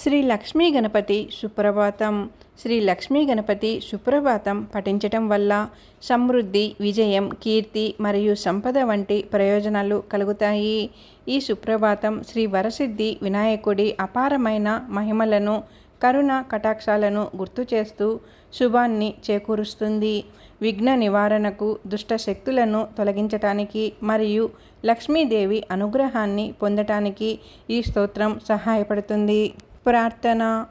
శ్రీ లక్ష్మీ గణపతి సుప్రభాతం. శ్రీ లక్ష్మీ గణపతి సుప్రభాతం పఠించటం వల్ల సమృద్ధి విజయం కీర్తి మరియు సంపద వంటి ప్రయోజనాలు కలుగుతాయి. ఈ సుప్రభాతం శ్రీ వరసిద్ధి వినాయకుడి అపారమైన మహిమలను కరుణ కటాక్షాలను గుర్తు చేస్తూ శుభాన్ని చేకూరుస్తుంది. విఘ్న నివారణకు దుష్ట శక్తులను తొలగించటానికి మరియు లక్ష్మీదేవి అనుగ్రహాన్ని పొందటానికి ఈ స్తోత్రం సహాయపడుతుంది. ప్రార్థన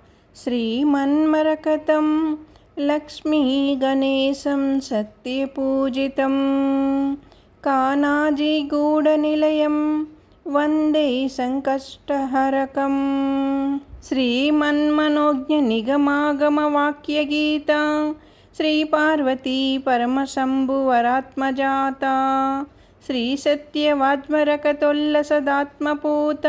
శ్రీమన్మరకతం లక్ష్మీ గణేశం సత్యపూజితం. కానాజీగూఢనిలయం వందే సంకష్టహరకం. శ్రీమన్మనోజ్ఞ నిగమాగమ నిగమాగమవాక్యగీత శ్రీపార్వతీ పరమశంభువరాత్మజాత శ్రీసత్యవాజ్మరకతొల్లసదాత్మపూత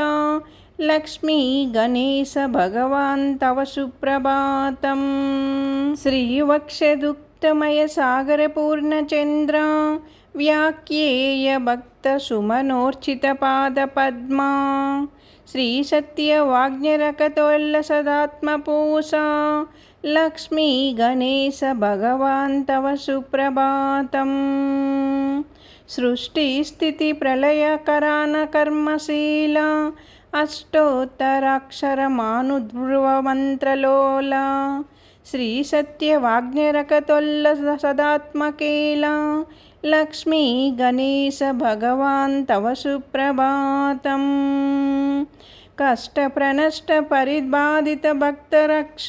లక్ష్మీ గణేశ భగవాన్ తవ సుప్రభాతం. శ్రీవక్షదుక్తమయ సాగరపూర్ణచంద్ర వ్యాఖ్యేయ భక్త సుమనోర్చిత పాద పద్మా. శ్రీ సత్యవాజ్ఞరకతోల్లసదాత్మపూసా లక్ష్మీ గణేశ భగవాన్ తవ సుప్రభాతం. సృష్టి స్థితి ప్రళయకరాన కర్మశీల అష్టోత్తరాక్షరమానుధ్రువమంత్రలోల శ్రీ సత్యవాజ్ఞరకతొల్ల సదాత్మకేల లక్ష్మీ గణేశ భగవాన్ తవ సుప్రభాతం. కష్టప్రనష్ట పరిబాధిత భక్తరక్ష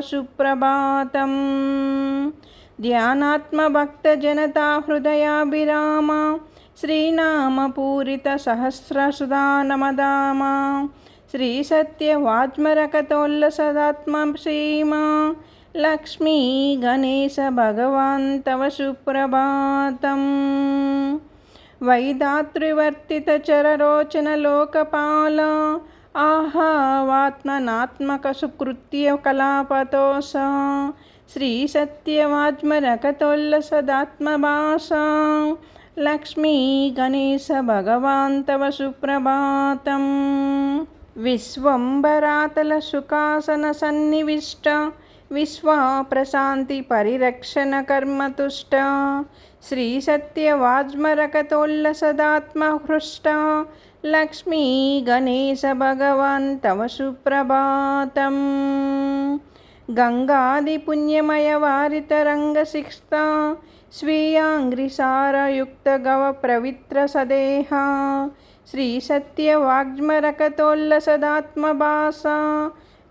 సుప్రభాతం. శ్రీ వ్యాస భారత విలేఖన కార్యదీక్ష దక్షాభిరక్షణ విచక్షణ దీప్తిహస్త శ్రీ సత్యవాత్మరకతోల్ల సదాత్మభాష శ్రీలక్ష్మీ గణేశ భగవాన్ తవ సుప్రభాతం ధ్యానాత్మభక్తజనతా హృదయాభిరామ శ్రీనామపూరిత సహస్రసుధానమదామ శ్రీ సత్యవాత్మరకతోల్ల సదాత్మ సీమ లక్ష్మీ గణేశ భగవాన్ తవ సుప్రభాతం వైదాతృవర్తిత చరరోచన లోకపాల ఆహావాత్మనాత్మక సుకృత్య కలాపతోస శ్రీ సత్యవాజ్మరకతోల్ల సదాత్మభాష లక్ష్మీ గణేశ భగవాన్ తవ లక్ష్మీ గణేశ భగవాన్ తవ సుప్రభాతం. గంగాది పుణ్యమయ వారితరంగశిక్త స్వీయాంగ్రిసారయుక్త గవ పవిత్ర సదేహ శ్రీ సత్య సత్యవాగ్మరకతోల్ల సదాత్మభాస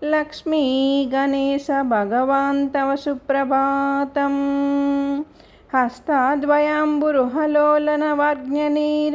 లక్ష్మీ గణేశ భగవాన్ తవ సుప్రభాతం. హస్తాద్వయాంబురుహలోలన వార్జ్ఞనీర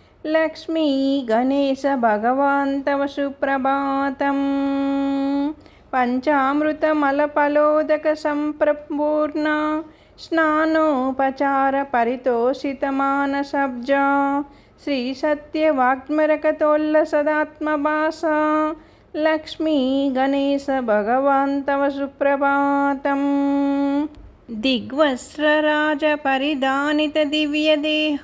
లక్ష్మీ గణేశ భగవాంతవ సుప్రభాతం. పంచామృతమలపలోదక సంప్రపూర్ణ స్నానోపచార పరితోషితమానసబ్జ శ్రీ సత్యవాగ్మరకతోల్ల సదాత్మభాస. లక్ష్మీ గణేశ భగవాంతవ సుప్రభాతం. దిగ్వస్రరాజ పరిధానిత దివ్యదేహ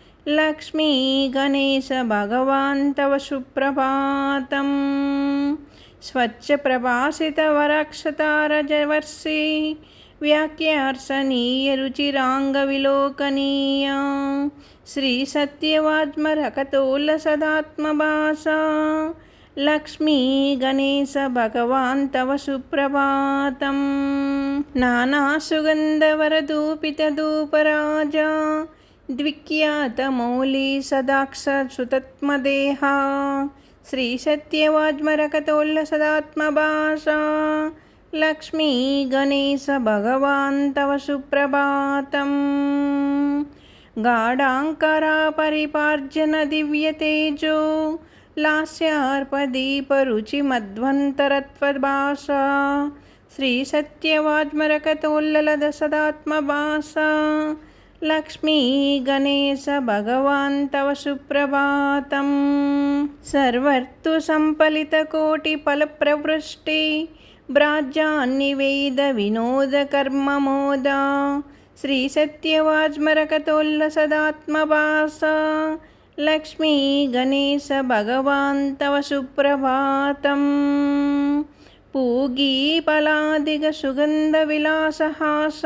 लक्ष्मीगणेशभगवान्तवसुप्रभातम् स्वच्छप्रभासितवरक्षतारजवर्षि व्याख्यार्सनीयरुचिराङ्गविलोकनीया श्रीसत्यवात्मरकतोल्लसदात्मभासा लक्ष्मीगणेशभगवान्तव सुप्रभातं नानासुगन्धवरदूपितधूपराजा ద్విఖ్యాతమౌళీ సదాక్షసుతత్మదేహా శ్రీసత్యవాజ్మరకతోళ్ళ సదాత్మభాష లక్ష్మీ గణేశ భగవాన్ తవ సుప్రభాతం గాఢాంకరా పరిపార్జన దివ్యతేజో లాస్యార్పదీపరుచిమధ్వంతరత్వభాష శ్రీసత్యవాజ్మరకతోల్లలద సదాత్మభాష లక్ష్మీ గణేశ భగవాన్ తవ సుప్రభాతం. సర్వర్తు సంపలిత కోటి ఫల ప్రవృష్టి. భ్రాజ్యాన్నివేద వినోద కర్మమోద శ్రీ సత్యవాజ్మరకతోల్ల సదాత్మవాస లక్ష్మీ గణేశ భగవాన్ తవ సుప్రభాతం. పూగీపలాదిగ సుగంధ విలాసహాస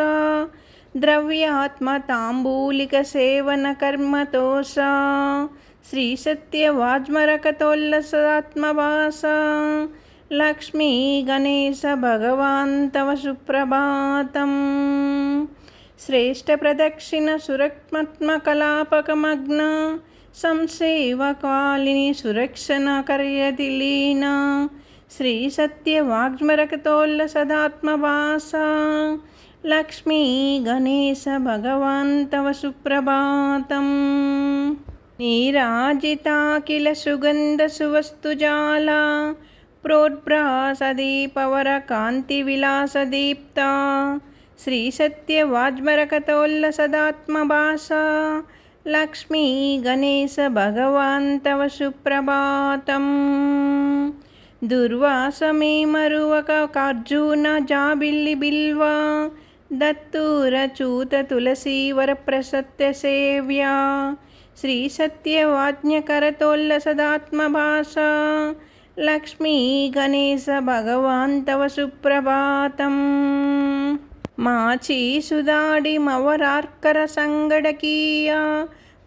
ద్రవ్యాత్మతాంబూలిక సేవన కర్మతోష శ్రీ సత్యవాజ్మరకతోల్లసాత్మవాస లక్ష్మీ గణేశ భగవాన్ తవ సుప్రభాతం. శ్రేష్ఠ ప్రదక్షిణ సురక్మత్మకలాపకమగ్న సంసేవకాలిని సురక్షణ కర్యతి లీన. శ్రీ సత్యవాగ్మరకతోల్ల సదాత్మవాస లక్ష్మీ గణేశ భగవాన్ తవ సుప్రభాతం. నీరాజితాకిల సుగంధ సువస్తుజాల ప్రోద్భ్రాసదీపవర కాంతి విలాసదీప్త శ్రీ సత్యవాజ్మరకతోల్ల సదాత్మభాష లక్ష్మీ గణేశ భగవాన్ తవ సుప్రభాతం దుర్వాసమే దత్తూరచూత తులసీవర ప్రసత్య సేవ్యా. శ్రీ సత్యవాజ్ఞకరతోల్ల సదాత్మభాష లక్ష్మీ గణేశ భగవాన్ తవ సుప్రభాతం. మాచీ సుదాడి మవరార్కర సంగడకీయ.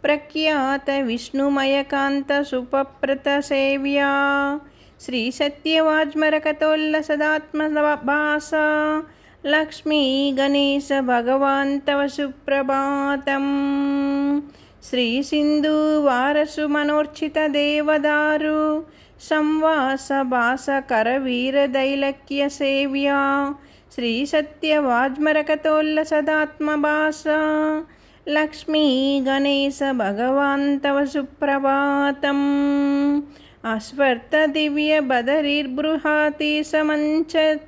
ప్రఖ్యాత విష్ణుమయకాంత సుపప్రత సేవ్యా. శ్రీ సత్యవాజ్మరకతోల్ల సదాత్మ భాష. లక్ష్మీ గణేశ భగవాంతవ సుప్రభాతం. శ్రీ సింధు వారసు మనోర్చిత దేవదారు. సంవాస భాస కరవీర దైలక్య సేవ్యా. శ్రీ సత్య వాజ్మరకతోల్ల సదాత్మ భాష లక్ష్మీ గణేశ భగవాంతవ సుప్రభాతం. అస్వర్త దివ్య బదరిర్బృహాతి సమంచత్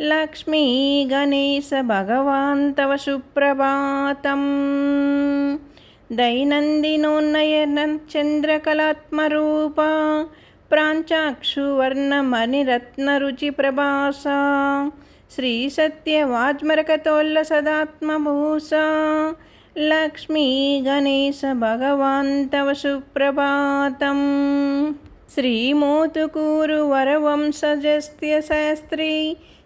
లక్ష్మీ గణేశ భగవాంతవ సుప్రభాతం. దైనందినోన్నయనం చంద్రకళాత్మరూపా ప్రాంచాక్షువర్ణమణిరత్నరుచి ప్రభాసా శ్రీసత్యవాజ్మరకతోల్ల సదాత్మభూసా లక్ష్మీ గణేశ భగవాంతవ సుప్రభాతం. శ్రీమోతుకూరు వరవంశజస్త్య శాస్త్రీ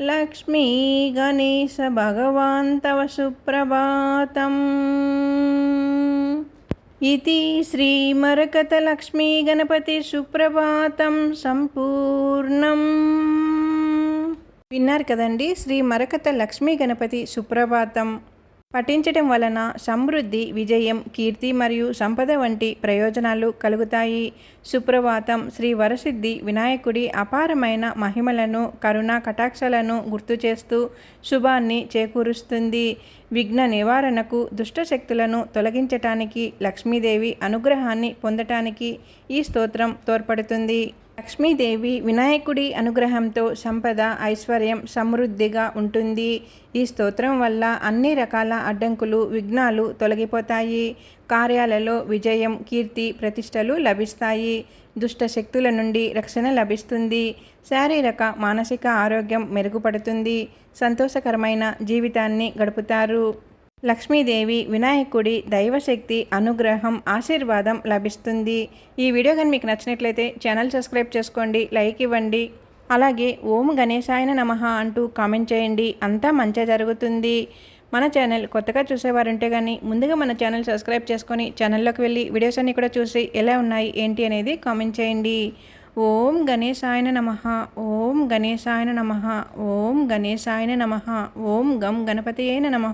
లక్ష్మీ గణేశ భగవాన్ తవ సుప్రభాతం. ఇది శ్రీమరకతలక్ష్మీ గణపతి సుప్రభాతం సంపూర్ణం. విన్నారు కదండి శ్రీ మరకత లక్ష్మీ గణపతి సుప్రభాతం. పఠించటం వలన సమృద్ధి విజయం కీర్తి మరియు సంపద వంటి ప్రయోజనాలు కలుగుతాయి. సుప్రభాతం శ్రీ వరసిద్ధి వినాయకుడి అపారమైన మహిమలను కరుణా కటాక్షలను గుర్తు చేస్తూ శుభాన్ని చేకూరుస్తుంది. విఘ్న నివారణకు దుష్టశక్తులను తొలగించటానికి లక్ష్మీదేవి అనుగ్రహాన్ని పొందటానికి ఈ స్తోత్రం తోడ్పడుతుంది. లక్ష్మీదేవి వినాయకుడి అనుగ్రహంతో సంపద ఐశ్వర్యం సమృద్ధిగా ఉంటుంది. ఈ స్తోత్రం వల్ల అన్ని రకాల అడ్డంకులు విఘ్నాలు తొలగిపోతాయి. కార్యాలలో విజయం కీర్తి ప్రతిష్టలు లభిస్తాయి. దుష్ట శక్తుల నుండి రక్షణ లభిస్తుంది. శారీరక మానసిక ఆరోగ్యం మెరుగుపడుతుంది. సంతోషకరమైన జీవితాన్ని గడుపుతారు. లక్ష్మీదేవి వినాయకుడి దైవశక్తి అనుగ్రహం ఆశీర్వాదం లభిస్తుంది. ఈ వీడియో కానీ మీకు నచ్చినట్లయితే ఛానల్ సబ్స్క్రైబ్ చేసుకోండి లైక్ ఇవ్వండి. అలాగే ఓం గణేశాయన నమః అంటూ కామెంట్ చేయండి. అంతా మంచిగా జరుగుతుంది. మన ఛానల్ కొత్తగా చూసేవారుంటే కానీ ముందుగా మన ఛానల్ సబ్స్క్రైబ్ చేసుకొని ఛానల్లోకి వెళ్ళి వీడియోస్ అన్నీ కూడా చూసి ఎలా ఉన్నాయి ఏంటి అనేది కామెంట్ చేయండి. ఓం గణేశాయన నమ ఓం గణేశాయన నమ ఓం గణేశాయన నమ ఓం గం గణపతి అయిన నమ.